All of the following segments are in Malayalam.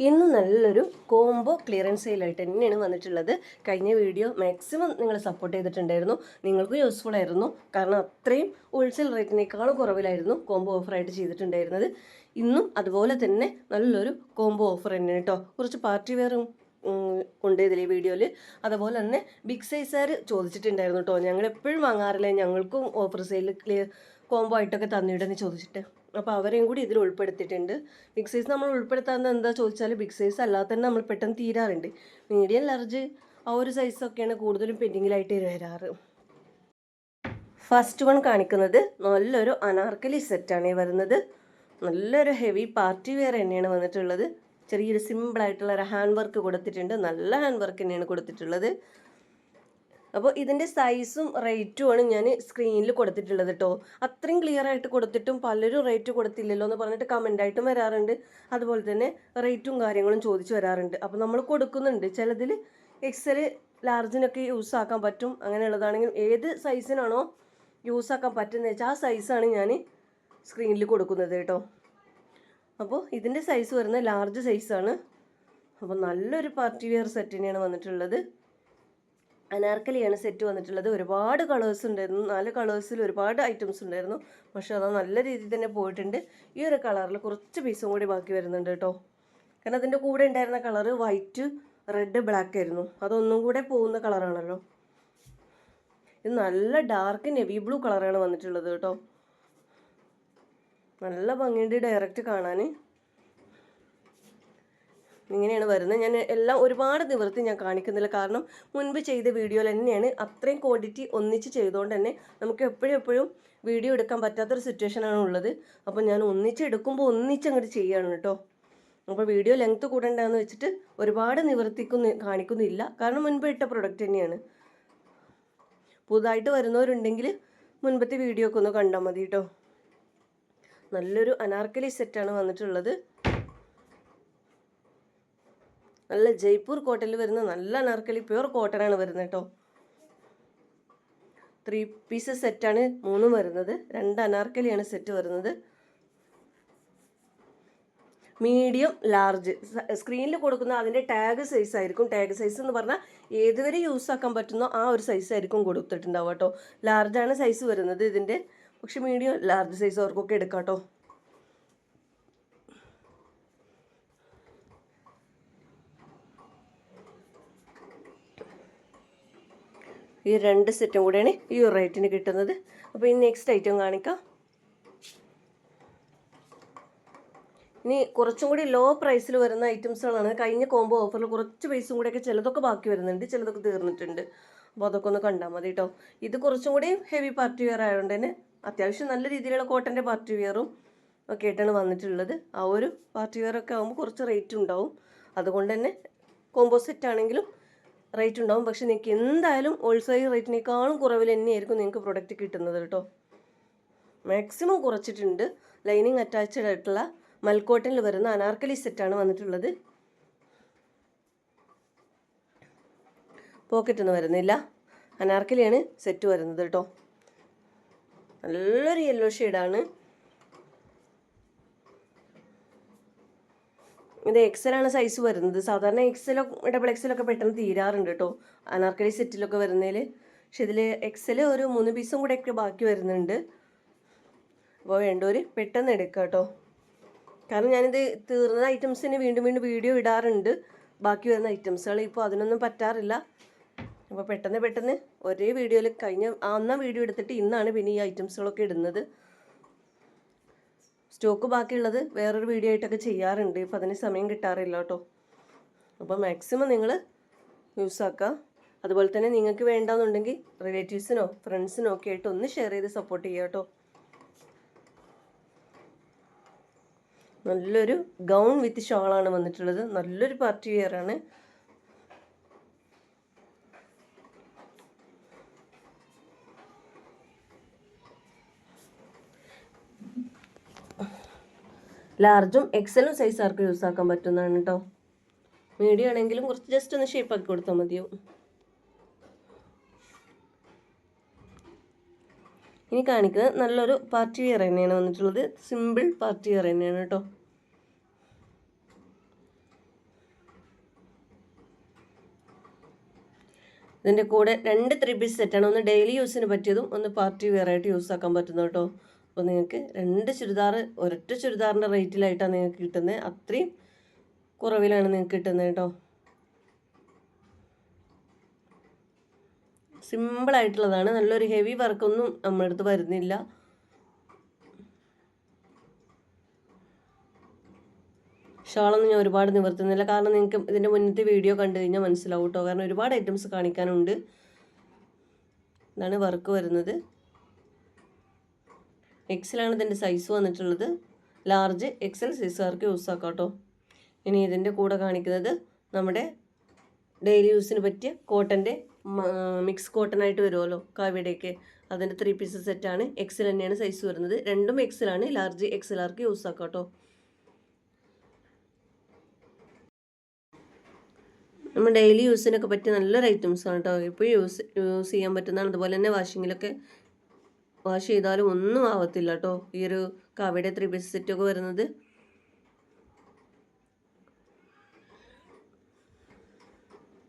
ഇന്ന് നല്ലൊരു കോംബോ ക്ലിയറൻസ് സെയിലായിട്ട് തന്നെയാണ് വന്നിട്ടുള്ളത്. കഴിഞ്ഞ വീഡിയോ മാക്സിമം നിങ്ങൾ സപ്പോർട്ട് ചെയ്തിട്ടുണ്ടായിരുന്നു. നിങ്ങൾക്ക് യൂസ്ഫുൾ ആയിരുന്നു. കാരണം അത്രയും ഹോൾസെയിൽ റേറ്റിനേക്കാളും കുറവിലായിരുന്നു കോംബോ ഓഫറായിട്ട് ചെയ്തിട്ടുണ്ടായിരുന്നത്. ഇന്നും അതുപോലെ തന്നെ നല്ലൊരു കോംബോ ഓഫർ തന്നെയാണ് കേട്ടോ കുറച്ച് പാർട്ടി വെയറും ഉണ്ട് ഇതിൽ ഈ വീഡിയോയിൽ അതുപോലെ തന്നെ ബിഗ് സൈസുകാർ ചോദിച്ചിട്ടുണ്ടായിരുന്നു കേട്ടോ ഞങ്ങൾ എപ്പോഴും വാങ്ങാറില്ല? ഞങ്ങൾക്കും ഓഫർ സെയിൽ കോംബോ ആയിട്ടൊക്കെ തന്നിടുന്നു ചോദിച്ചിട്ട്. അപ്പോൾ അവരെയും കൂടി ഇതിൽ ഉൾപ്പെടുത്തിയിട്ടുണ്ട്. ബിഗ് സൈസ് നമ്മൾ ഉൾപ്പെടുത്താൻ എന്താ ചോദിച്ചാൽ ബിഗ് സൈസ് അല്ലാതെ തന്നെ നമ്മൾ പെട്ടെന്ന് തീരാറുണ്ട്. മീഡിയം ലാർജ് ആ ഒരു സൈസൊക്കെയാണ് കൂടുതലും പെൻഡിങ്ങിലായിട്ട് വരാറ്. ഫസ്റ്റ് വൺ കാണിക്കുന്നത് നല്ലൊരു അനാർക്കലി സെറ്റാണ് ഈ വരുന്നത്. നല്ലൊരു ഹെവി പാർട്ടി വെയർ തന്നെയാണ് വന്നിട്ടുള്ളത്. ചെറിയൊരു സിമ്പിളായിട്ടുള്ള ഒരു ഹാൻഡ് വർക്ക് കൊടുത്തിട്ടുണ്ട്. നല്ല ഹാൻഡ് വർക്ക് തന്നെയാണ് കൊടുത്തിട്ടുള്ളത്. അപ്പോൾ ഇതിന്റെ സൈസും റേറ്റും ആണ് ഞാൻ സ്ക്രീനിൽ കൊടുത്തിട്ടുള്ളത് കേട്ടോ അത്രയും ക്ലിയർ ആയിട്ട് കൊടുത്തിട്ടും പലരും റേറ്റ് കൊടുത്തില്ലല്ലോ എന്ന് പറഞ്ഞിട്ട് കമന്റ് ആയിട്ടും വരാറുണ്ട്. അതുപോലെ തന്നെ റേറ്റും കാര്യങ്ങളും ചോദിച്ചു വരാറുണ്ട്. അപ്പോൾ നമ്മൾ കൊടുക്കുന്നുണ്ട്. ചിലതിൽ എക്സൽ ലാർജിനൊക്കെ യൂസ് ആക്കാൻ പറ്റും. അങ്ങനെയുള്ളതാണെങ്കിൽ ഏത് സൈസിനാണോ യൂസ് ആക്കാൻ പറ്റുന്നത് വെച്ചാൽ ആ സൈസാണ് ഞാൻ സ്ക്രീനിൽ കൊടുക്കുന്നത് കേട്ടോ അപ്പോൾ ഇതിന്റെ സൈസ് വരുന്ന ലാർജ് സൈസാണ് അപ്പോൾ നല്ലൊരു പാർട്ടി വെയർ സെറ്റ് തന്നെയാണ് വന്നിട്ടുള്ളത്. അനാർക്കലിയാണ് സെറ്റ് വന്നിട്ടുള്ളത്. ഒരുപാട് കളേഴ്സ് ഉണ്ടായിരുന്നു. നാല് കളേഴ്സിൽ ഒരുപാട് ഐറ്റംസ് ഉണ്ടായിരുന്നു. പക്ഷേ അത് നല്ല രീതിയിൽ തന്നെ പോയിട്ടുണ്ട്. ഈ ഒരു കളറിൽ കുറച്ച് പീസും കൂടി ബാക്കി വരുന്നുണ്ട് കേട്ടോ. കാരണം അതിന്റെ കൂടെ ഉണ്ടായിരുന്ന കളറ് വൈറ്റ് റെഡ് ബ്ലാക്ക് ആയിരുന്നു. അതൊന്നും കൂടെ പോകുന്ന കളറാണല്ലോ ഇത് നല്ല ഡാർക്ക് നെവി ബ്ലൂ കളറാണ് വന്നിട്ടുള്ളത് കേട്ടോ. നല്ല ഭംഗിയുണ്ട് ഡയറക്റ്റ് കാണാൻ ഇങ്ങനെയാണ് വരുന്നത്. ഞാൻ എല്ലാം ഒരുപാട് നിവർത്തി ഞാൻ കാണിക്കുന്നില്ല. കാരണം മുൻപ് ചെയ്ത വീഡിയോയിൽ തന്നെയാണ് അത്രയും ക്വാണ്ടിറ്റി ഒന്നിച്ച് ചെയ്തുകൊണ്ട് തന്നെ നമുക്ക് എപ്പോഴും എപ്പോഴും വീഡിയോ എടുക്കാൻ പറ്റാത്തൊരു സിറ്റുവേഷനാണ് ഉള്ളത്. അപ്പോൾ ഞാൻ ഒന്നിച്ച് എടുക്കുമ്പോൾ ഒന്നിച്ച് അങ്ങോട്ട് ചെയ്യുകയാണ് കേട്ടോ. അപ്പോൾ വീഡിയോ ലെങ്ത്ത് കൂടണ്ടെന്ന് വെച്ചിട്ട് ഒരുപാട് നിവർത്തിക്കുന്നു കാണിക്കുന്നില്ല. കാരണം മുൻപ് ഇട്ട പ്രൊഡക്റ്റ് തന്നെയാണ്. പുതുതായിട്ട് വരുന്നവരുണ്ടെങ്കിൽ മുൻപത്തെ വീഡിയോ ഒക്കെ ഒന്ന് കണ്ടാൽ മതി കേട്ടോ. നല്ലൊരു അനാർക്കലി സെറ്റാണ് വന്നിട്ടുള്ളത്. നല്ല ജയ്പൂർ കോട്ടയിൽ വരുന്ന നല്ല അനാർക്കലി പ്യുർ കോട്ടനാണ് വരുന്നത് കേട്ടോ ത്രീ പീസസ് സെറ്റാണ് മൂന്നും വരുന്നത്. രണ്ട് അനാർക്കലിയാണ് സെറ്റ് വരുന്നത്. മീഡിയം ലാർജ് സ്ക്രീനിൽ കൊടുക്കുന്ന അതിന്റെ ടാഗ് സൈസ് ആയിരിക്കും. ടാഗ് സൈസ് എന്ന് പറഞ്ഞാൽ ഏതുവരെ യൂസ് ആക്കാൻ പറ്റുന്നോ ആ ഒരു സൈസ് ആയിരിക്കും കൊടുത്തിട്ടുണ്ടാവുക കേട്ടോ ലാർജാണ് സൈസ് വരുന്നത് ഇതിന്റെ പക്ഷെ മീഡിയം ലാർജ് സൈസ് അവർക്കൊക്കെ എടുക്കാം കേട്ടോ ഈ രണ്ട് സെറ്റും കൂടെയാണ് ഈ റേറ്റിന് കിട്ടുന്നത്. അപ്പോൾ ഈ നെക്സ്റ്റ് ഐറ്റം കാണിക്കാം. ഇനി കുറച്ചും കൂടി ലോ പ്രൈസിൽ വരുന്ന ഐറ്റംസുകളാണ് കഴിഞ്ഞ കോംബോ ഓഫറിൽ കുറച്ച് പൈസയും കൂടെയൊക്കെ ചിലതൊക്കെ ബാക്കി വരുന്നുണ്ട്. ചിലതൊക്കെ തീർന്നിട്ടുണ്ട്. അപ്പോൾ അതൊക്കെ ഒന്ന് കണ്ടാൽ മതി കേട്ടോ ഇത് കുറച്ചും കൂടി ഹെവി പാർട്ടി വെയർ ആയതുകൊണ്ട് തന്നെ അത്യാവശ്യം നല്ല രീതിയിലുള്ള കോട്ടന്റെ പാർട്ടി വെയറും ഒക്കെ ആയിട്ടാണ് വന്നിട്ടുള്ളത്. ആ ഒരു പാർട്ടി വെയറൊക്കെ ആകുമ്പോൾ കുറച്ച് റേറ്റ് ഉണ്ടാവും. അതുകൊണ്ട് തന്നെ കോംബോ സെറ്റ് ആണെങ്കിലും റേറ്റ് ഉണ്ടാവും. പക്ഷെ നിങ്ങൾക്ക് എന്തായാലും ഹോൾസെയിൽ റേറ്റിനേക്കാളും കുറവിൽ തന്നെയായിരിക്കും നിങ്ങൾക്ക് പ്രൊഡക്റ്റ് കിട്ടുന്നത് കേട്ടോ. മാക്സിമം കുറച്ചിട്ടുണ്ട്. ലൈനിങ് അറ്റാച്ച്ഡ് ആയിട്ടുള്ള മൽക്കോട്ടനിൽ വരുന്ന അനാർക്കലി സെറ്റാണ് വന്നിട്ടുള്ളത്. പോക്കറ്റ് ഒന്നും വരുന്നില്ല. അനാർക്കലിയാണ് സെറ്റ് വരുന്നത് കേട്ടോ. നല്ലൊരു യെല്ലോ ഷെയ്ഡാണ് ഇത് എക്സലാണ് സൈസ് വരുന്നത്. സാധാരണ എക്സലോ ഡബിൾ എക്സലൊക്കെ പെട്ടെന്ന് തീരാറുണ്ട് കേട്ടോ അനാർക്കലി സെറ്റിലൊക്കെ വരുന്നതിൽ പക്ഷെ ഇതിൽ എക്സൽ ഒരു മൂന്ന് പീസും കൂടെ ഒക്കെ ബാക്കി വരുന്നുണ്ട്. അപ്പോൾ വേണ്ടവർ പെട്ടെന്ന് എടുക്കുക കേട്ടോ കാരണം ഞാനിത് തീർന്ന ഐറ്റംസിന് വീണ്ടും വീണ്ടും വീഡിയോ ഇടാറുണ്ട്. ബാക്കി വരുന്ന ഐറ്റംസുകൾ ഇപ്പോൾ അതിനൊന്നും പറ്റാറില്ല. അപ്പോൾ പെട്ടെന്ന് പെട്ടെന്ന് ഒരേ വീഡിയോയിൽ കഴിഞ്ഞ അന്ന വീഡിയോ എടുത്തിട്ട് ഇന്നാണ് പിന്നെ ഈ ഐറ്റംസുകളൊക്കെ ഇടുന്നത്. സ്റ്റോക്ക് ബാക്കിയുള്ളത് വേറൊരു വീഡിയോ ആയിട്ടൊക്കെ ചെയ്യാറുണ്ട്. ഇപ്പോൾ അതിന് സമയം കിട്ടാറില്ല കേട്ടോ. അപ്പോൾ മാക്സിമം നിങ്ങൾ യൂസ് ആക്കുക. അതുപോലെ തന്നെ നിങ്ങൾക്ക് വേണ്ടാന്നുണ്ടെങ്കിൽ റിലേറ്റീവ്സിനോ ഫ്രണ്ട്സിനോ ഒക്കെ ആയിട്ട് ഒന്ന് ഷെയർ ചെയ്ത് സപ്പോർട്ട് ചെയ്യുക കേട്ടോ. നല്ലൊരു ഗൗൺ വിത്ത് ഷോളാണ് വന്നിട്ടുള്ളത്. നല്ലൊരു പാർട്ടി വെയർ ലാർജും എക്സലും സൈസ് ആർക്കും യൂസ് ആക്കാൻ പറ്റുന്നതാണ് കേട്ടോ മീഡിയം ആണെങ്കിലും കുറച്ച് ജസ്റ്റ് ഒന്ന് ഷേപ്പ് ആക്കി കൊടുത്താൽ മതിയോ ഇനി കാണിക്കുന്നത് നല്ലൊരു പാർട്ടി വെയർ തന്നെയാണ് വന്നിട്ടുള്ളത്. സിമ്പിൾ പാർട്ടി വെയർ തന്നെയാണ് കേട്ടോ ഇതിന്റെ കൂടെ രണ്ട് ത്രീ പീസ് സെറ്റാണ് ഒന്ന് ഡെയിലി യൂസിന് പറ്റിയതും ഒന്ന് പാർട്ടി വെയർ ആയിട്ട് യൂസ് ആക്കാൻ പറ്റുന്നു കേട്ടോ അപ്പോൾ നിങ്ങൾക്ക് രണ്ട് ചുരിദാർ ഒരൊറ്റ ചുരിദാറിന്റെ റേറ്റിലായിട്ടാണ് നിങ്ങൾക്ക് കിട്ടുന്നത്. അത്രയും കുറവിലാണ് നിങ്ങൾക്ക് കിട്ടുന്നത് കേട്ടോ. സിമ്പിളായിട്ടുള്ളതാണ് നല്ലൊരു ഹെവി വർക്കൊന്നും നമ്മുടെ അടുത്ത് വരുന്നില്ല. ഷാളൊന്നും ഞാൻ ഒരുപാട് നിവർത്തുന്നില്ല. കാരണം നിങ്ങൾക്ക് ഇതിന്റെ മുന്നത്തെ വീഡിയോ കണ്ടു കഴിഞ്ഞാൽ മനസ്സിലാവും കേട്ടോ. കാരണം ഒരുപാട് ഐറ്റംസ് കാണിക്കാനുണ്ട്. ഇതാണ് വർക്ക് വരുന്നത്. എക്സലാണ് ഇതിന്റെ സൈസ് വന്നിട്ടുള്ളത്. ലാർജ് എക്സൽ സൈസുകാർക്ക് യൂസ് ആക്കാം കേട്ടോ ഇനി ഇതിന്റെ കൂടെ കാണിക്കുന്നത് നമ്മുടെ ഡെയിലി യൂസിന് പറ്റിയ കോട്ടന്റെ മിക്സ് കോട്ടൺ ആയിട്ട് വരുമല്ലോ കാവ്യയുടെയൊക്കെ അതിന്റെ ത്രീ പീസ് സെറ്റാണ് എക്സൽ തന്നെയാണ് സൈസ് വരുന്നത്. രണ്ടും എക്സലാണ് ലാർജ് എക്സലാർക്ക് യൂസ് ആക്കാം കേട്ടോ നമ്മൾ ഡെയിലി യൂസിനൊക്കെ പറ്റിയ നല്ലൊരു ഐറ്റംസ് ആണ് കേട്ടോ ഇപ്പോൾ യൂസ് യൂസ് ചെയ്യാൻ പറ്റുന്നതാണ്. അതുപോലെ തന്നെ വാഷിങ്ങിലൊക്കെ വാഷ് ചെയ്താലും ഒന്നും ആവത്തില്ല കേട്ടോ ഈ ഒരു കവിയുടെ പീസ് സെറ്റൊക്കെ വരുന്നത്.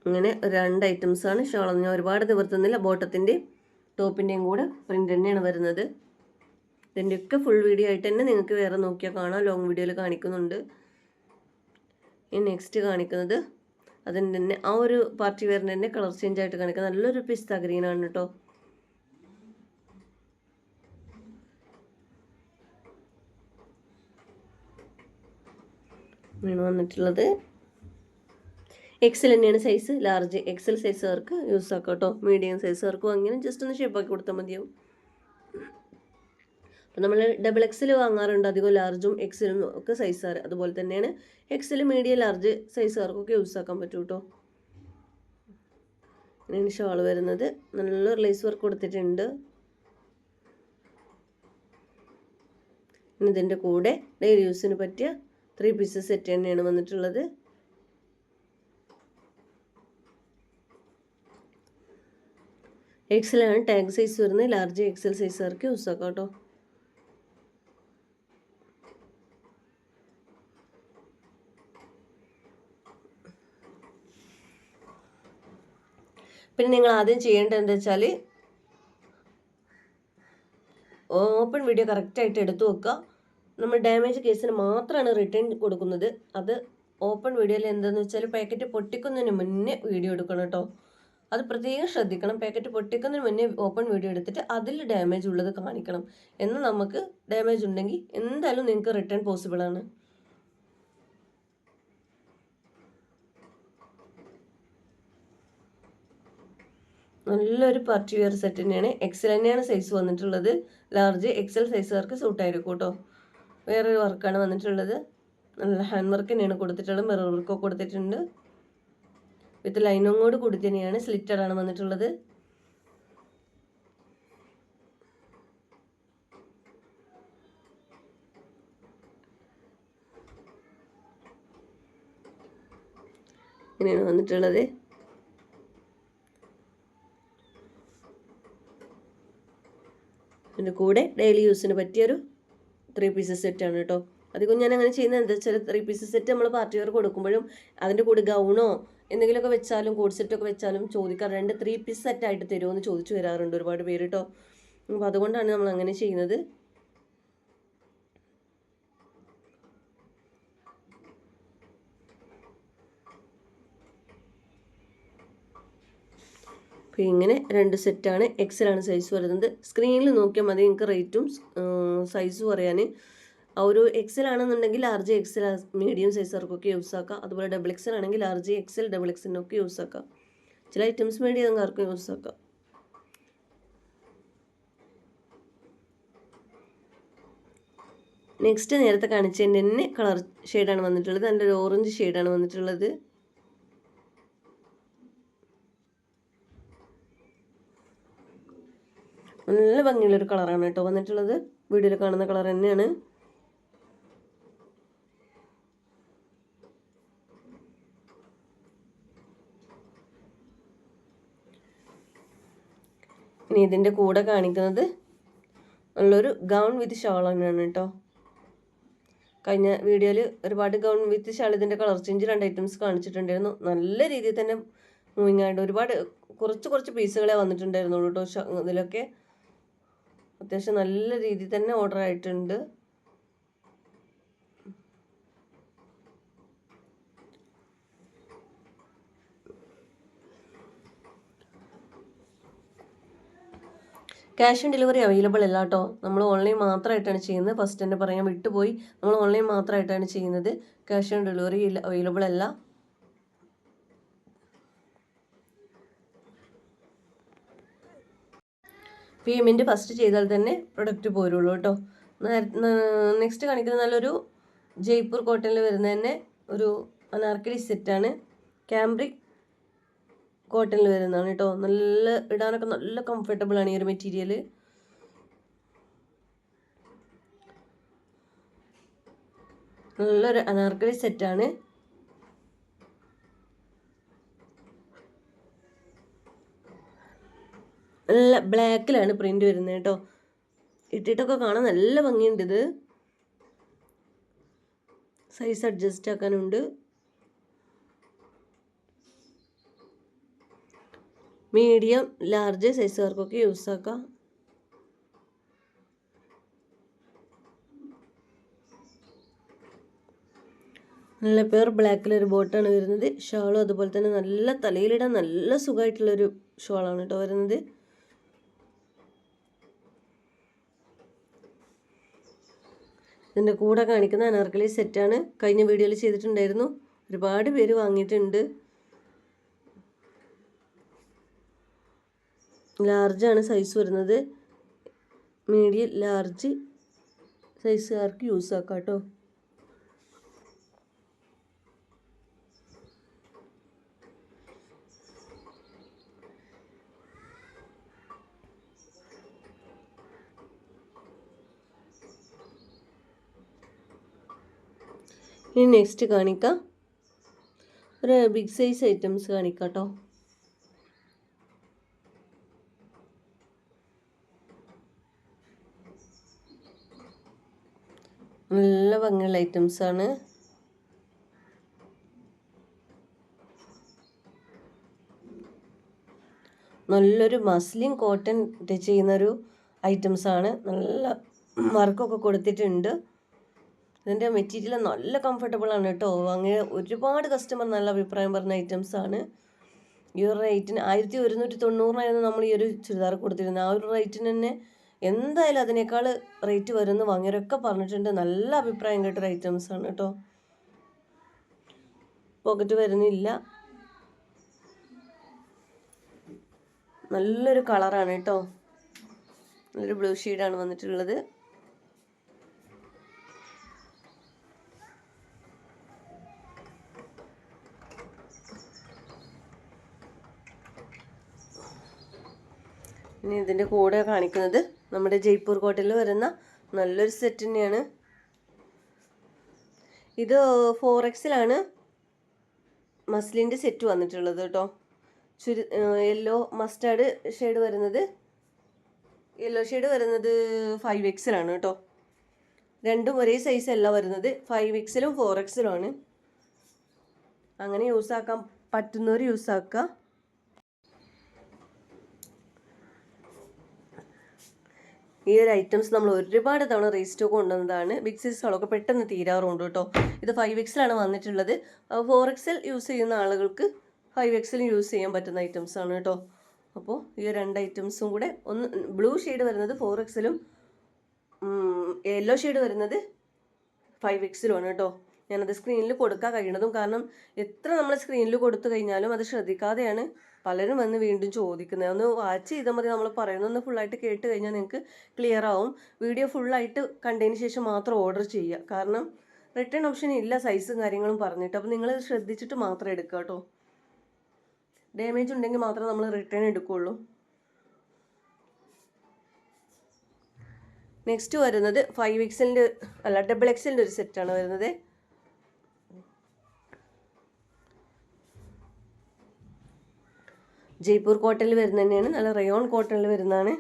അങ്ങനെ രണ്ട് ഐറ്റംസ് ആണ്. ഷോൾ ഞാൻ ഒരുപാട് നിവർത്തുന്നില്ല. ബോട്ടത്തിന്റെയും ടോപ്പിന്റെയും കൂടെ പ്രിന്റ് തന്നെയാണ് വരുന്നത്. ഇതിന്റെയൊക്കെ ഫുൾ വീഡിയോ ആയിട്ട് തന്നെ നിങ്ങൾക്ക് വേറെ നോക്കിയാൽ കാണാം. ലോങ് വീഡിയോയിൽ കാണിക്കുന്നുണ്ട്. ഇനി നെക്സ്റ്റ് കാണിക്കുന്നത്. അതിന്റെ തന്നെ ആ ഒരു പാർട്ടി വെയറിന്റെ തന്നെ കളർ ചേഞ്ച് ആയിട്ട് കാണിക്കുന്നത്. നല്ലൊരു പിസ്ത ഗ്രീനാണ് കേട്ടോ വീണ് വന്നിട്ടുള്ളത്. എക്സൽ തന്നെയാണ് സൈസ് ലാർജ് എക്സൽ സൈസുകാർക്ക് യൂസ് ആക്കാം കേട്ടോ മീഡിയം സൈസുകാർക്കും അങ്ങനെ ജസ്റ്റ് ഒന്ന് ഷേപ്പാക്കി കൊടുത്താൽ മതിയാവും. അപ്പം നമ്മൾ ഡബിൾ എക്സൽ വാങ്ങാറുണ്ട്. അധികം ലാർജും എക്സലും ഒക്കെ സൈസാറ് അതുപോലെ തന്നെയാണ് എക്സൽ മീഡിയം ലാർജ് സൈസുകാർക്കൊക്കെ യൂസ് ആക്കാൻ പറ്റും കേട്ടോ ഇങ്ങനെയാണ് ഷോൾ വരുന്നത്. നല്ല റിലൈസ് വർക്ക് കൊടുത്തിട്ടുണ്ട്. ഇതിന്റെ കൂടെ ഡെയിലി യൂസിന് പറ്റിയ ത്രീ പീസസ് സെറ്റ് തന്നെയാണ് വന്നിട്ടുള്ളത്. എക്സലാണ് ടാഗ് സൈസ് വരുന്നത്. ലാർജ് എക്സൽ സൈസുകാർക്ക് യൂസ് ആക്കാം കേട്ടോ. പിന്നെ നിങ്ങൾ ആദ്യം ചെയ്യേണ്ടത് എന്താ വെച്ചാൽ ഓപ്പൺ വീഡിയോ കറക്റ്റായിട്ട് എടുത്തു വെക്കുക. നമ്മൾ ഡാമേജ് കേസിന് മാത്രമാണ് റിട്ടേൺ കൊടുക്കുന്നത്. അത് ഓപ്പൺ വീഡിയോയിൽ എന്താണെന്ന് വെച്ചാൽ പാക്കറ്റ് പൊട്ടിക്കുന്നതിന് മുന്നേ വീഡിയോ എടുക്കണം കേട്ടോ അത് പ്രത്യേകം ശ്രദ്ധിക്കണം. പാക്കറ്റ് പൊട്ടിക്കുന്നതിന് മുന്നേ ഓപ്പൺ വീഡിയോ എടുത്തിട്ട് അതിൽ ഡാമേജ് ഉള്ളത് കാണിക്കണം. എന്ന് നമുക്ക് ഡാമേജ് ഉണ്ടെങ്കിൽ എന്തായാലും നിങ്ങൾക്ക് റിട്ടേൺ പോസിബിൾ ആണ്. നല്ലൊരു പാർട്ടി വെയർ സെറ്റ് തന്നെയാണ്. എക്സൽ തന്നെയാണ് സൈസ് വന്നിട്ടുള്ളത്. ലാർജ് എക്സൽ സൈസുകാർക്ക് സൂട്ടായിരിക്കും കേട്ടോ വേറൊരു വർക്കാണ് വന്നിട്ടുള്ളത്. നല്ല ഹാൻഡ് വർക്ക് തന്നെയാണ് കൊടുത്തിട്ടുള്ളത്. മിറർ വർക്കൊക്കെ കൊടുത്തിട്ടുണ്ട്. വിത്ത് ലൈനും കൂടി കൂടി തന്നെയാണ് സ്ലിറ്ററാണ് വന്നിട്ടുള്ളത്. ഇങ്ങനെയാണ് വന്നിട്ടുള്ളത്. അതിന്റെ കൂടെ ഡെയിലി യൂസിന് പറ്റിയൊരു ത്രീ പീസസ് സെറ്റാണ് കേട്ടോ അധികം ഞാൻ അങ്ങനെ ചെയ്യുന്നത് എന്താ വെച്ചാൽ ത്രീ പീസസ് സെറ്റ് നമ്മൾ പാർട്ടി കൊടുക്കുമ്പോഴും അതിന്റെ കൂടെ ഗൗണോ എന്തെങ്കിലുമൊക്കെ വെച്ചാലും കോഡ് സെറ്റൊക്കെ വെച്ചാലും ചോദിക്കാറ്. രണ്ട് ത്രീ പീസ് സെറ്റായിട്ട് തരുമോ എന്ന് ചോദിച്ചു വരാറുണ്ട് ഒരുപാട് പേര് കേട്ടോ അപ്പോൾ അതുകൊണ്ടാണ് നമ്മൾ അങ്ങനെ ചെയ്യുന്നത്. അപ്പോൾ ഇങ്ങനെ രണ്ട് സെറ്റാണ്. എക്സലാണ് സൈസ് വരുന്നത്. സ്ക്രീനിൽ നോക്കിയാൽ മതി. നിങ്ങൾക്ക് റേറ്റും സൈസും അറിയാൻ ആ ഒരു എക്സൽ ആണെന്നുണ്ടെങ്കിൽ ലാർജ് എക്സൽ മീഡിയം സൈസുകാർക്കൊക്കെ യൂസ് ആക്കാം. അതുപോലെ ഡബിൾ എക്സൽ ആണെങ്കിൽ ലാർജ് എക്സൽ ഡബിൾ എക്സലിനൊക്കെ യൂസ് ആക്കാം. ചില ഐറ്റംസ് മീഡിയം ആർക്കും യൂസ് ആക്കാം. നെക്സ്റ്റ് നേരത്തെ കാണിച്ചതിന്റെ തന്നെ കളർ ഷെയ്ഡാണ് വന്നിട്ടുള്ളത്. നല്ലൊരു ഓറഞ്ച് ഷെയ്ഡാണ് വന്നിട്ടുള്ളത്. നല്ല ഭംഗിയുള്ളൊരു കളറാണ് കേട്ടോ വന്നിട്ടുള്ളത്. വീഡിയോയിൽ കാണുന്ന കളർ തന്നെയാണ്. ഇനി ഇതിന്റെ കൂടെ കാണിക്കുന്നത് നല്ലൊരു ഗൗൺ വിത്ത് ഷാൾ തന്നെയാണ് കേട്ടോ. കഴിഞ്ഞ വീഡിയോയിൽ ഒരുപാട് ഗൗൺ വിത്ത് ഷാൾ ഇതിന്റെ കളർ ചേഞ്ച് രണ്ട് ഐറ്റംസ് കാണിച്ചിട്ടുണ്ടായിരുന്നു. നല്ല രീതിയിൽ തന്നെ മൂവിങ് ആയിട്ട് ഒരുപാട് കുറച്ച് കുറച്ച് പീസുകളെ വന്നിട്ടുണ്ടായിരുന്നുള്ളൂ കേട്ടോ ഇതിലൊക്കെ. അത്യാവശ്യം നല്ല രീതിയിൽ തന്നെ ഓർഡർ ആയിട്ടുണ്ട്. ക്യാഷ് ഓൺ ഡെലിവറി അവൈലബിൾ അല്ല കേട്ടോ നമ്മൾ ഓൺലൈൻ മാത്രമായിട്ടാണ് ചെയ്യുന്നത്. ഫസ്റ്റ് തന്നെ പറയാൻ വിട്ടുപോയി. നമ്മൾ ഓൺലൈൻ മാത്രമായിട്ടാണ് ചെയ്യുന്നത്. ക്യാഷ് ഓൺ ഡെലിവറി അവൈലബിൾ അല്ല. പേയ്മെന്റ് ഫസ്റ്റ് ചെയ്താൽ തന്നെ പ്രൊഡക്റ്റ് പോരുള്ളൂ കേട്ടോ. നെക്സ്റ്റ് കാണിക്കുന്നത് നല്ലൊരു ജയ്പൂർ കോട്ടണിൽ വരുന്ന തന്നെ ഒരു അനാർക്കലി സെറ്റാണ് ക്യാമ്പ്രിക് കോട്ടണിൽ വരുന്നതാണ് കേട്ടോ. നല്ല ഇടാനൊക്കെ നല്ല കംഫർട്ടബിൾ ആണ് ഈ ഒരു മെറ്റീരിയൽ നല്ലൊരു അനാർക്കലി സെറ്റാണ് നല്ല ബ്ലാക്കിലാണ് പ്രിന്റ് വരുന്നത് കേട്ടോ. ഇട്ടിട്ടൊക്കെ കാണാൻ നല്ല ഭംഗിയുണ്ട് ഇത്. സൈസ് അഡ്ജസ്റ്റ് ആക്കാനുണ്ട്. മീഡിയം ലാർജ് സൈസുകാർക്കൊക്കെ യൂസ് ആക്കാം. നല്ല പേർ ബ്ലാക്കിലൊരു ബോട്ടാണ് വരുന്നത്. ഷാളും അതുപോലെ തന്നെ നല്ല തലയിലിടാൻ നല്ല സുഖമായിട്ടുള്ളൊരു ഷോളാണ് കേട്ടോ വരുന്നത്. ഇതിന്റെ കൂടെ കാണിക്കുന്ന അനാർക്കലി സെറ്റാണ് കഴിഞ്ഞ വീഡിയോയിൽ ചെയ്തിട്ടുണ്ടായിരുന്നു. ഒരുപാട് പേര് വാങ്ങിയിട്ടുണ്ട്. ലാർജാണ് സൈസ് വരുന്നത്. മീഡിയം ലാർജ് സൈസുകാർക്ക് യൂസ് ആക്കാം കേട്ടോ ഇനി നെക്സ്റ്റ് കാണിക്കാം. ഒരു ബിഗ് സൈസ് ഐറ്റംസ് കാണിക്കാം കേട്ടോ നല്ല ഭംഗിയുള്ള ഐറ്റംസ് ആണ്. നല്ലൊരു മസ്ലിൻ കോട്ടൺ ടച്ച് ചെയ്യുന്നൊരു ഐറ്റംസ് ആണ്. നല്ല വർക്കൊക്കെ കൊടുത്തിട്ടുണ്ട്. ഇതിന്റെ മെറ്റീരിയൽ നല്ല കംഫർട്ടബിൾ ആണ് കേട്ടോ. അങ്ങനെ ഒരുപാട് കസ്റ്റമർ നല്ല അഭിപ്രായം പറഞ്ഞ ഐറ്റംസ് ആണ്. ഈ ഒരു റേറ്റിന് ആയിരത്തി ഒരുന്നൂറ്റി തൊണ്ണൂറിനായിരുന്നു നമ്മൾ ഈ ഒരു ചുരിദാർ കൊടുത്തിരുന്നത്. ആ ഒരു റേറ്റിന് തന്നെ എന്തായാലും അതിനേക്കാൾ റേറ്റ് വരുമെന്ന് വാങ്ങിയവരൊക്കെ പറഞ്ഞിട്ടുണ്ട്. നല്ല അഭിപ്രായം കേട്ടൊരു ആണ് കേട്ടോ. പോക്കറ്റ് വരുന്നില്ല. നല്ലൊരു കളറാണ് കേട്ടോ. നല്ലൊരു ബ്ലൂ ഷെയ്ഡാണ് വന്നിട്ടുള്ളത്. ഇനി ഇതിന്റെ കൂടെ കാണിക്കുന്നത് നമ്മുടെ ജയ്പൂർ കോട്ടയിൽ വരുന്ന നല്ലൊരു സെറ്റ് തന്നെയാണ്. ഇത് ഫോർ എക്സിലാണ് മസ്ലിന്റെ സെറ്റ് വന്നിട്ടുള്ളത് കേട്ടോ. ചുരി യെല്ലോ മസ്റ്റാർഡ് ഷെയ്ഡ് വരുന്നത് യെല്ലോ ഷെയ്ഡ് വരുന്നത് ഫൈവ് എക്സിലാണ് കേട്ടോ. രണ്ടും ഒരേ സൈസ് അല്ല വരുന്നത് ഫൈവ് എക്സിലും ഫോർ എക്സിലും ആണ് അങ്ങനെ യൂസ് ആക്കാൻ പറ്റുന്നവർ യൂസ് ആക്കുക. ഈ ഒരു ഐറ്റംസ് നമ്മൾ ഒരുപാട് തവണ റീസ്റ്റോക്ക് കൊണ്ടുവന്നതാണ്. ബിഗ് സൈസുകളൊക്കെ പെട്ടെന്ന് തീരാറുണ്ട് കേട്ടോ. ഇത് ഫൈവ് എക്സിലാണ് വന്നിട്ടുള്ളത്. ഫോർ എക്സിൽ യൂസ് ചെയ്യുന്ന ആളുകൾക്ക് ഫൈവ് എക്സിലും യൂസ് ചെയ്യാൻ പറ്റുന്ന ഐറ്റംസ് ആണ് കേട്ടോ. അപ്പോൾ ഈ രണ്ട് ഐറ്റംസും കൂടെ ഒന്ന് ബ്ലൂ ഷെയ്ഡ് വരുന്നത് ഫോർ എക്സിലും യെല്ലോ ഷെയ്ഡ് വരുന്നത് ഫൈവ് എക്സിലുമാണ് കേട്ടോ. ഞാനത് സ്ക്രീനിൽ കൊടുക്കാൻ കഴിയണതും കാരണം എത്ര നമ്മൾ സ്ക്രീനിൽ കൊടുത്തു കഴിഞ്ഞാലും അത് ശ്രദ്ധിക്കാതെയാണ് പലരും വന്ന് വീണ്ടും ചോദിക്കുന്നത്. ഒന്ന് വാച്ച് ചെയ്താൽ മതി നമ്മൾ പറയുന്നൊന്ന് ഫുള്ളായിട്ട് കേട്ട് കഴിഞ്ഞാൽ നിങ്ങൾക്ക് ക്ലിയർ ആവും. വീഡിയോ ഫുള്ളായിട്ട് കണ്ടതിന് ശേഷം മാത്രം ഓർഡർ ചെയ്യുക കാരണം റിട്ടേൺ ഓപ്ഷൻ ഇല്ല സൈസും കാര്യങ്ങളും പറഞ്ഞിട്ട്. അപ്പോൾ നിങ്ങൾ ശ്രദ്ധിച്ചിട്ട് മാത്രം എടുക്കുക കേട്ടോ ഡാമേജ് ഉണ്ടെങ്കിൽ മാത്രമേ നമ്മൾ റിട്ടേൺ എടുക്കുകയുള്ളൂ നെക്സ്റ്റ് വരുന്നത് ഫൈവ് എക്സലിന്റെ അല്ല ഡബിൾ എക്സലിന്റെ ഒരു സെറ്റാണ് വരുന്നത്. ജയ്പൂർ കോട്ടണിൽ വരുന്ന തന്നെയാണ്. നല്ല റയോൺ കോട്ടണിൽ വരുന്നതാണ്.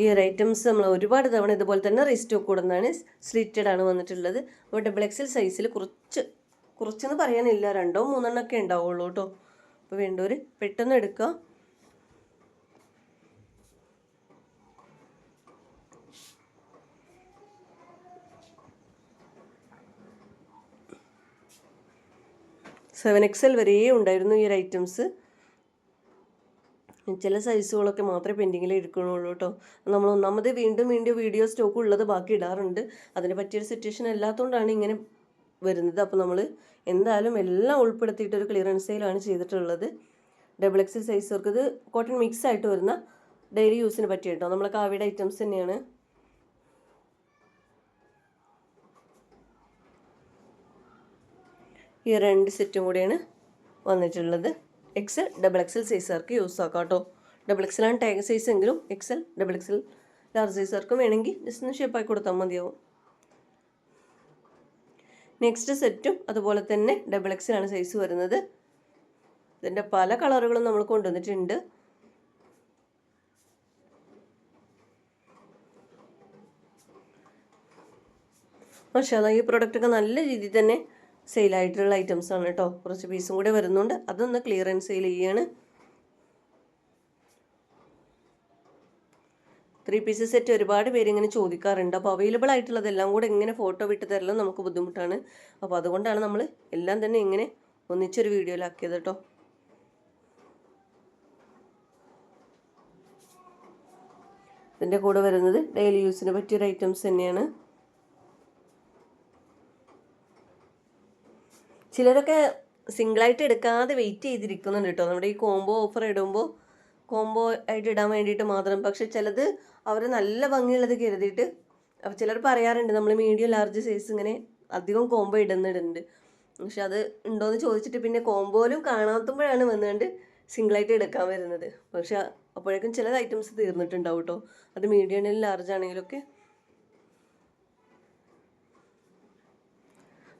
ഈ ഐറ്റംസ് നമ്മൾ ഒരുപാട് തവണ ഇതുപോലെ തന്നെ റീസ്റ്റോക്ക് കൂടുന്നതാണ്. സ്ലിറ്റഡ് ആണ് വന്നിട്ടുള്ളത്. അപ്പോൾ ഡബിൾ എക്സൽ സൈസിൽ കുറച്ച് കുറച്ചെന്ന് പറയാനില്ല. രണ്ടോ മൂന്നെണ്ണമൊക്കെ ഉണ്ടാവുള്ളൂ കേട്ടോ. അപ്പോൾ വേണ്ടവർ പെട്ടെന്ന് എടുക്കുക. സെവൻ എക്സൽ വരെ ഉണ്ടായിരുന്നു ഈ ഒരു ഐറ്റംസ് ചില സൈസുകളൊക്കെ മാത്രമേ പെൻഡിങ്ങിൽ ഇരിക്കണുള്ളൂ കേട്ടോ. നമ്മൾ ഒന്നാമത് വീണ്ടും വീണ്ടും വീഡിയോ സ്റ്റോക്ക് ഉള്ളത് ബാക്കി ഇടാറുണ്ട്. അതിനെ പറ്റിയൊരു സിറ്റുവേഷൻ അല്ലാത്തതുകൊണ്ടാണ് ഇങ്ങനെ വരുന്നത്. അപ്പോൾ നമ്മൾ എന്തായാലും എല്ലാം ഉൾപ്പെടുത്തിയിട്ട് ഒരു ക്ലിയറൻസ് സെയിലാണ് ചെയ്തിട്ടുള്ളത്. ഡബിൾ എക്സ് സൈസുകൾക്ക് ഇത് കോട്ടൺ മിക്സ് ആയിട്ട് വരുന്ന ഡെയിലി യൂസിന് പറ്റിയ കേട്ടോ. നമ്മളെ കാവിയുടെ ഐറ്റംസ് തന്നെയാണ്. ഈ രണ്ട് സെറ്റും കൂടിയാണ് വന്നിട്ടുള്ളത്. എക്സൽ ഡബിൾ എക്സൽ സൈസുകാർക്ക് യൂസ് ആക്കാം കേട്ടോ ഡബിൾ എക്സലാണ് ടാഗ് സൈസ് എങ്കിലും എക്സൽ ഡബിൾ എക്സൽ ലാർജ് സൈസുകാർക്കും വേണമെങ്കിൽ ജസ്റ്റ് ഒന്ന് ഷേപ്പാക്കി കൊടുത്താൽ മതിയാവും. നെക്സ്റ്റ് സെറ്റും അതുപോലെ തന്നെ ഡബിൾ എക്സലാണ് സൈസ് വരുന്നത്. ഇതിന്റെ പല കളറുകളും നമ്മൾ കൊണ്ടുവന്നിട്ടുണ്ട്. പക്ഷേ ഈ പ്രൊഡക്റ്റൊക്കെ നല്ല രീതിയിൽ തന്നെ സെയിലായിട്ടുള്ള ഐറ്റംസ് ആണ് കേട്ടോ. കുറച്ച് പീസും കൂടെ വരുന്നുണ്ട്. അതൊന്ന് ക്ലിയറൻസ് സെയിൽ ചെയ്യാണ്. ത്രീ പീസ് സെറ്റ് ഒരുപാട് പേര് ഇങ്ങനെ ചോദിക്കാറുണ്ട്. അപ്പോൾ അവൈലബിൾ ആയിട്ടുള്ളതെല്ലാം കൂടെ ഇങ്ങനെ ഫോട്ടോ വിട്ട് തരലും നമുക്ക് ബുദ്ധിമുട്ടാണ്. അപ്പോൾ അതുകൊണ്ടാണ് നമ്മൾ എല്ലാം തന്നെ ഇങ്ങനെ ഒന്നിച്ചൊരു വീഡിയോയിലാക്കിയത് കേട്ടോ. ഇതിന്റെ കൂടെ വരുന്നത് ഡെയിലി യൂസിന് പറ്റിയൊരു ഐറ്റംസ് തന്നെയാണ്. ചിലരൊക്കെ സിംഗിളായിട്ട് എടുക്കാതെ വെയിറ്റ് ചെയ്തിരിക്കുന്നുണ്ട് കേട്ടോ. നമ്മുടെ ഈ കോംബോ ഓഫർ ഇടുമ്പോൾ കോംബോ ആയിട്ട് ഇടാൻ വേണ്ടിയിട്ട് മാത്രം. പക്ഷെ ചിലത് അവർ നല്ല ഭംഗിയുള്ളത് കരുതിയിട്ട് അപ്പോൾ ചിലർ പറയാറുണ്ട് നമ്മൾ മീഡിയം ലാർജ് സൈസ് ഇങ്ങനെ അധികം കോംബോ ഇടുന്നിടുന്നുണ്ട്. പക്ഷെ അത് ഉണ്ടോയെന്ന് ചോദിച്ചിട്ട് പിന്നെ കോംബോയിലും കാണാത്തുമ്പോഴാണ് വന്നുകൊണ്ട് സിംഗിളായിട്ട് എടുക്കാൻ വരുന്നത്. പക്ഷെ അപ്പോഴേക്കും ചില ഐറ്റംസ് തീർന്നിട്ടുണ്ടാവും കേട്ടോ. അത് മീഡിയം ലാർജ് ആണെങ്കിലൊക്കെ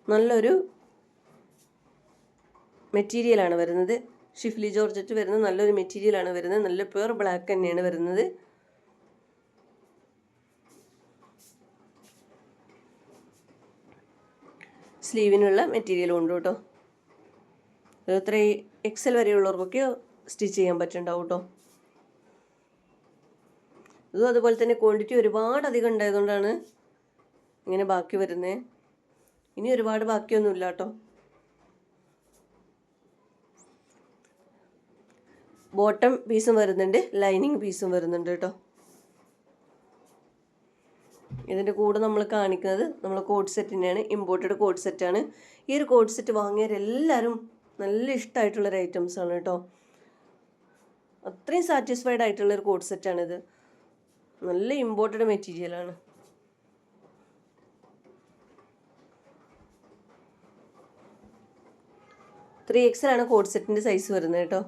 നല്ലൊരു മെറ്റീരിയലാണ് വരുന്നത്. ഷിഫ്ലി ജോർജറ്റ് വരുന്ന നല്ലൊരു മെറ്റീരിയലാണ് വരുന്നത്. നല്ല പ്യുർ ബ്ലാക്ക് തന്നെയാണ് വരുന്നത്. സ്ലീവിനുള്ള മെറ്റീരിയൽ ഉണ്ട് കേട്ടോ. ഇത്ര എക്സൽ വരെയുള്ളവർക്കൊക്കെ സ്റ്റിച്ച് ചെയ്യാൻ പറ്റുന്നുണ്ടാവും കേട്ടോ. ഇതും അതുപോലെ തന്നെ ക്വാണ്ടിറ്റി ഒരുപാട് അധികം ഉണ്ടായതുകൊണ്ടാണ് ഇങ്ങനെ ബാക്കി വരുന്നത്. ഇനി ഒരുപാട് ബാക്കിയൊന്നുമില്ല കേട്ടോ. ബോട്ടം പീസും വരുന്നുണ്ട് ലൈനിങ് പീസും വരുന്നുണ്ട് കേട്ടോ. ഇതിന്റെ കൂടെ നമ്മൾ കാണിക്കുന്നത് നമ്മൾ കോഡ് സെറ്റിന്റെയാണ് ഇമ്പോർട്ടഡ് കോഡ് സെറ്റാണ് ഈ ഒരു കോട്ട് സെറ്റ് വാങ്ങിയവരെല്ലാവരും നല്ല ഇഷ്ടമായിട്ടുള്ളൊരു ആണ് കേട്ടോ. അത്രയും സാറ്റിസ്ഫൈഡ് ആയിട്ടുള്ളൊരു കോഡ് സെറ്റാണിത് നല്ല ഇമ്പോർട്ടഡ് മെറ്റീരിയലാണ് ത്രീ എക്സിലാണ് കോട്ട് സെറ്റിന്റെ സൈസ് വരുന്നത് കേട്ടോ.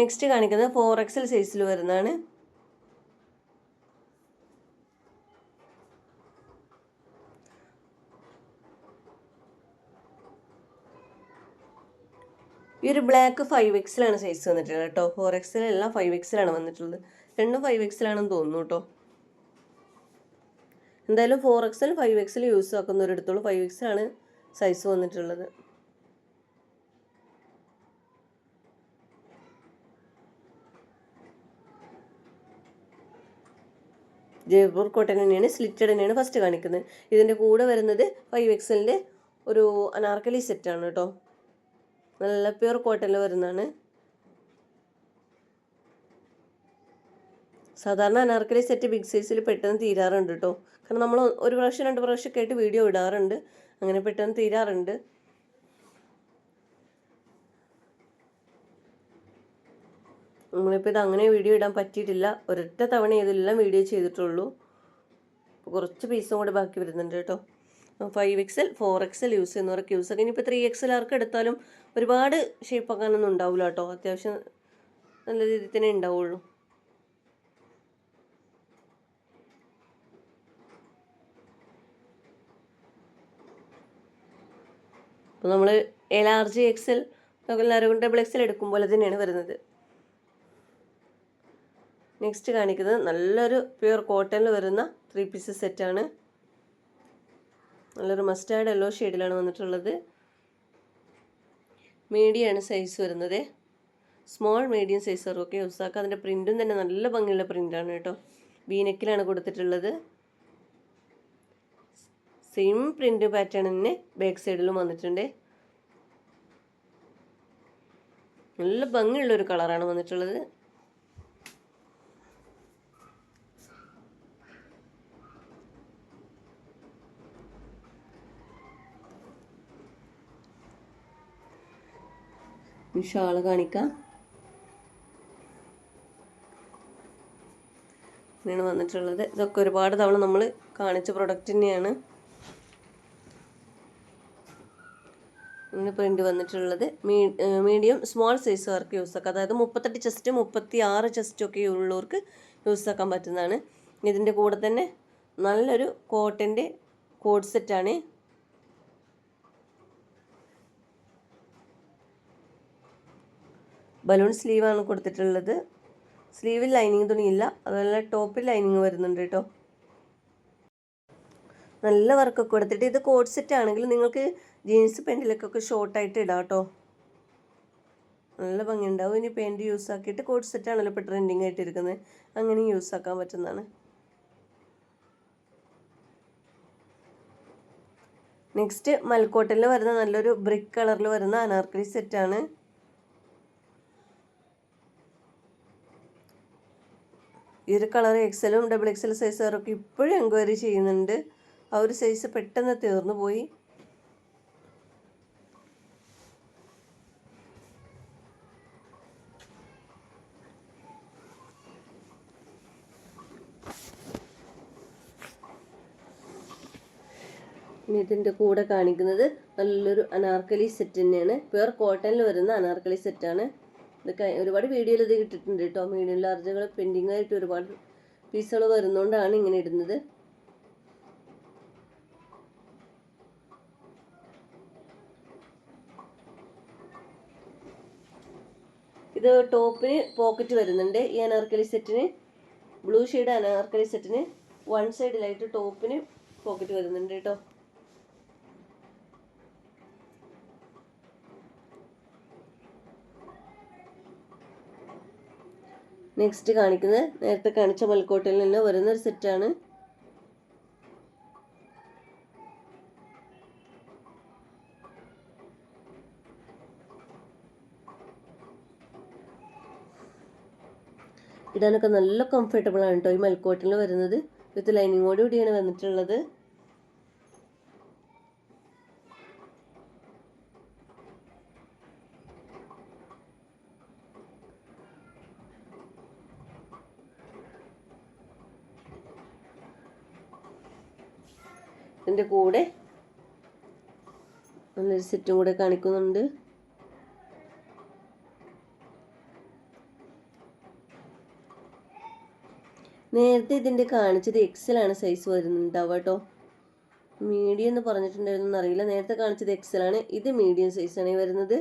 നെക്സ്റ്റ് കാണിക്കുന്നത് ഫോർ എക്സൽ സൈസിൽ വരുന്നതാണ്. ഈ ഒരു ബ്ലാക്ക് ഫൈവ് എക്സിലാണ് സൈസ് വന്നിട്ടുള്ളത് കേട്ടോ. ഫോർ എക്സിലല്ല ഫൈവ് എക്സിലാണ് വന്നിട്ടുള്ളത്. രണ്ടും ഫൈവ് എക്സിലാണെന്ന് തോന്നുന്നു കേട്ടോ. എന്തായാലും four XL five XL use ആക്കുന്നവരെടുത്തോളൂ. Five എക്സിലാണ് സൈസ് വന്നിട്ടുള്ളത്. ജയ്പൂർ കോട്ടൺ തന്നെയാണ് സ്ലിറ്റഡ് തന്നെയാണ് ഫസ്റ്റ് കാണിക്കുന്നത്. ഇതിന്റെ കൂടെ വരുന്നത് ഫൈവ് എക്സലിന്റെ ഒരു അനാർക്കലി സെറ്റാണ് കേട്ടോ നല്ല പ്യുർ കോട്ടണിൽ വരുന്നതാണ്. സാധാരണ അനാർക്കലി സെറ്റ് ബിഗ് സൈസിൽ പെട്ടെന്ന് തീരാറുണ്ട് കേട്ടോ കാരണം നമ്മൾ ഒരു പ്രാവശ്യം രണ്ട് പ്രാവശ്യമൊക്കെ ആയിട്ട് വീഡിയോ ഇടാറുണ്ട്. അങ്ങനെ പെട്ടെന്ന് തീരാറുണ്ട്. നമ്മളിപ്പോൾ ഇത് അങ്ങനെ വീഡിയോ ഇടാൻ പറ്റിയിട്ടില്ല. ഒരൊറ്റ തവണ ഇതെല്ലാം വീഡിയോ ചെയ്തിട്ടുള്ളൂ. കുറച്ച് പീസും കൂടെ ബാക്കി വരുന്നുണ്ട് കേട്ടോ. Five XL four XL use ചെയ്യുന്നവർക്ക് യൂസ് ആക്കാം ഇനിയിപ്പോൾ ത്രീ എക്സൽ ആർക്ക് എടുത്താലും ഒരുപാട് ഷേപ്പ് ആക്കാനൊന്നും ഉണ്ടാവില്ല കേട്ടോ. അത്യാവശ്യം നല്ല രീതിയിൽ തന്നെ ഉണ്ടാവുള്ളൂ. അപ്പോൾ നമ്മൾ L R G XL double XL എടുക്കുമ്പോൾ തന്നെയാണ് വരുന്നത്. നെക്സ്റ്റ് കാണിക്കുന്നത് നല്ലൊരു പ്യുർ കോട്ടണിൽ വരുന്ന ത്രീ പീസ് സെറ്റാണ് നല്ലൊരു മസ്റ്റാർഡ് യെല്ലോ ഷെയ്ഡിലാണ് വന്നിട്ടുള്ളത്. മീഡിയമാണ് സൈസ് വരുന്നത്. സ്മോൾ മീഡിയം സൈസ് ഒക്കെ യൂസ് ആക്കുക അതിന്റെ പ്രിന്റും തന്നെ നല്ല ഭംഗിയുള്ള പ്രിന്റാണ് കേട്ടോ. വീനക്കിലാണ് കൊടുത്തിട്ടുള്ളത്. സെയിം പ്രിന്റ് പാറ്റേൺ തന്നെ ബാക്ക് സൈഡിലും വന്നിട്ടുണ്ട്. നല്ല ഭംഗിയുള്ളൊരു കളറാണ് വന്നിട്ടുള്ളത്. ഷാൾ കാണിക്കാം. ഇങ്ങനെയാണ് വന്നിട്ടുള്ളത്. ഇതൊക്കെ ഒരുപാട് തവണ നമ്മൾ കാണിച്ച പ്രൊഡക്റ്റ് തന്നെയാണ്. ഇങ്ങനെ പ്രിന്റ് വന്നിട്ടുള്ളത്. മീഡിയം സ്മോൾ സൈസുകാർക്ക് യൂസ് ആക്കാം അതായത് മുപ്പത്തെട്ട് ചെസ്റ്റ് മുപ്പത്തി ആറ് ചെസ്റ്റ് ഒക്കെ ഉള്ളവർക്ക് യൂസ് ആക്കാൻ പറ്റുന്നതാണ്. ഇതിന്റെ കൂടെ തന്നെ നല്ലൊരു കോട്ടന്റെ കോഡ് സെറ്റാണ് ബലൂൺ സ്ലീവാണ് കൊടുത്തിട്ടുള്ളത്. സ്ലീവിൽ ലൈനിങ് തുണിയില്ല. അതുപോലെ ടോപ്പിൽ ലൈനിങ് വരുന്നുണ്ട് കേട്ടോ നല്ല വർക്കൊക്കെ കൊടുത്തിട്ട് ഇത് കോഡ് സെറ്റ് ആണെങ്കിൽ നിങ്ങൾക്ക് ജീൻസ് പെന്റിലേക്കൊക്കെ ഷോർട്ടായിട്ട് ഇടാം കേട്ടോ നല്ല ഭംഗിയുണ്ടാവും. ഇനി പെന്റ് യൂസ് ആക്കിയിട്ട് കോഡ് സെറ്റ് ആണല്ലോ ഇപ്പോൾ ട്രെൻഡിങ് ആയിട്ട് ഇരിക്കുന്നത്. അങ്ങനെ യൂസ് ആക്കാൻ പറ്റുന്നതാണ്. നെക്സ്റ്റ് മൽക്കോട്ടിൽ വരുന്ന നല്ലൊരു ബ്രിക്ക് കളറിൽ വരുന്ന അനാർക്കലി സെറ്റാണ് ഈ ഒരു കളർ എക്സലും ഡബിൾ എക്സൽ സൈസുകാരൊക്കെ ഇപ്പോഴും എൻക്വയറി ചെയ്യുന്നുണ്ട്. ആ ഒരു സൈസ് പെട്ടെന്ന് തീർന്നു പോയി. ഇതിന്റെ കൂടെ കാണിക്കുന്നത് നല്ലൊരു അനാർക്കലി സെറ്റ് തന്നെയാണ്. പ്യുർ കോട്ടണിൽ വരുന്ന അനാർക്കലി സെറ്റാണ് ഇതൊക്കെ ഒരുപാട് വീഡിയോയിൽ ഇത് കിട്ടിയിട്ടുണ്ട് കേട്ടോ. മീഡിയം ലാർജുകൾ പെൻഡിങ് ആയിട്ട് ഒരുപാട് പീസുകൾ വരുന്നതുകൊണ്ടാണ് ഇങ്ങനെ ഇടുന്നത്. ഇത് ടോപ്പിന് പോക്കറ്റ് വരുന്നുണ്ട്. ഈ അനാർക്കലി സെറ്റിന് ബ്ലൂ ഷെയ്ഡ് അനാർക്കലി സെറ്റിന് വൺ സൈഡിലായിട്ട് ടോപ്പിന് പോക്കറ്റ് വരുന്നുണ്ട് കേട്ടോ. നെക്സ്റ്റ് കാണിക്കുന്നത് നേരത്തെ കാണിച്ച മൽക്കോട്ടിൽ നിന്ന് വരുന്ന ഒരു സെറ്റാണ് ഇടാനൊക്കെ നല്ല കംഫർട്ടബിൾ ആണ് കേട്ടോ ഈ മൽക്കോട്ടിൽ വരുന്നത്. വിത്ത് ലൈനിങ്ങോട് കൂടിയാണ് വന്നിട്ടുള്ളത്. ഇതിന്റെ കൂടെ ഒന്നൊരു സെറ്റും കൂടെ കാണിക്കുന്നുണ്ട്. നേരത്തെ ഇതിന്റെ കാണിച്ചത് എക്സലാണ് സൈസ് വരുന്നുണ്ടാവുക കേട്ടോ. മീഡിയം എന്ന് പറഞ്ഞിട്ടുണ്ടായിരുന്നു അറിയില്ല. നേരത്തെ കാണിച്ചത് എക്സലാണ് ഇത് മീഡിയം സൈസാണ് വരുന്നത്.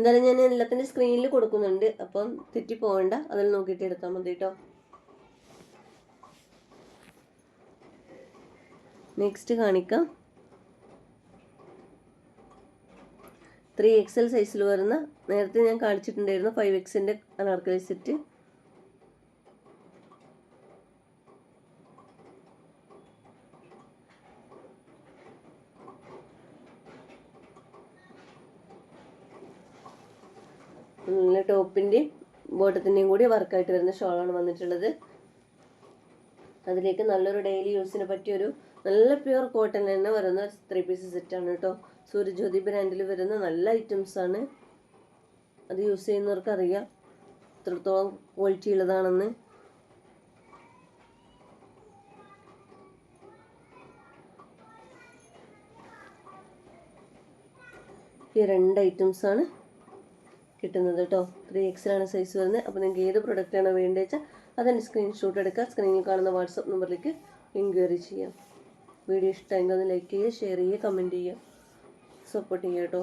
എന്തായാലും ഞാൻ എല്ലാത്തിന്റെ സ്ക്രീനിൽ കൊടുക്കുന്നുണ്ട്. അപ്പം തെറ്റി പോകണ്ട അതിൽ നോക്കിയിട്ട് എടുത്താൽ മതി കേട്ടോ നെക്സ്റ്റ് കാണിക്കാം. ത്രീ എക്സൽ സൈസിൽ വരുന്ന നേരത്തെ ഞാൻ കാണിച്ചിട്ടുണ്ടായിരുന്നു ഫൈവ് എക്സിന്റെ അനാർക്കലി സെറ്റ്. ടോപ്പിന്റെയും ബോട്ടത്തിന്റെയും കൂടി വർക്കായിട്ട് വരുന്ന ഷോളാണ് വന്നിട്ടുള്ളത്. അതിലേക്ക് നല്ലൊരു ഡെയിലി യൂസിന് പറ്റിയൊരു നല്ല പ്യുവർ കോട്ടൺ തന്നെ വരുന്ന ത്രീ പീസ് സെറ്റാണ് കേട്ടോ സൂര്യജ്യോതി ബ്രാൻഡിൽ വരുന്ന നല്ല ഐറ്റംസ് ആണ്. അത് യൂസ് ചെയ്യുന്നവർക്ക് അറിയാം. എത്രത്തോളം ക്വാളിറ്റി ഉള്ളതാണെന്ന്. ഈ രണ്ട് ഐറ്റംസ് ആണ്. കിട്ടുന്നത് കേട്ടോ ത്രീ എക്സിലാണ് സൈസ് വരുന്നത്. അപ്പോൾ നിങ്ങൾക്ക് ഏത് പ്രൊഡക്റ്റാണ് വേണ്ടത് വെച്ചാൽ അതിന്റെ സ്ക്രീൻഷോട്ട് എടുക്കുക സ്ക്രീനിൽ കാണുന്ന വാട്സപ്പ് നമ്പറിലേക്ക് എൻക്വയറി ചെയ്യാം. വീഡിയോ ഇഷ്ടമെങ്കിൽ ഒന്ന് ലൈക്ക് ചെയ്യുക ഷെയർ ചെയ്യുക കമന്റ് ചെയ്യുക. സപ്പോർട്ട് ചെയ്യുക കേട്ടോ